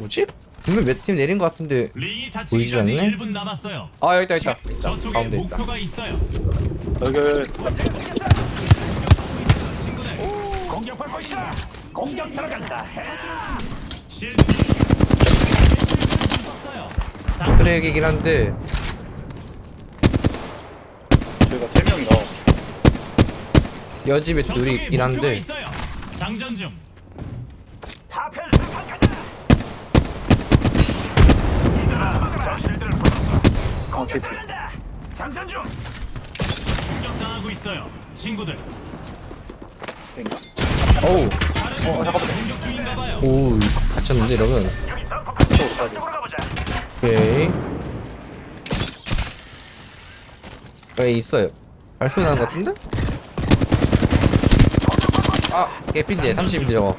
뭐지? 분명 몇 팀 내린 것 같은데 보이지 않네? 1분 남았어요. 아 여기 있다 있다 저쪽에 가운데 있다 목표가 있어요. 여기 여기 공격받고 있어. 공격 들어간다. 자, 트랙이긴 한데 저희가 세 명이라 여집에 둘이 있긴 한데. 장전 중. 파편 수류탄 간다. 이들아, 저 실드를 부쉈어. 공격 오케이. 들 어간다. 장전 중. 공격당하고 있어요. 친구들. 된가? 어우 어, 잠깐만. 공격 중인가 봐요. 오 갇혔는데 이러면 여기 가보자. 오케이 여기 있어요 발소리 나는 것 같은데? 아 개핀데 30인데 저거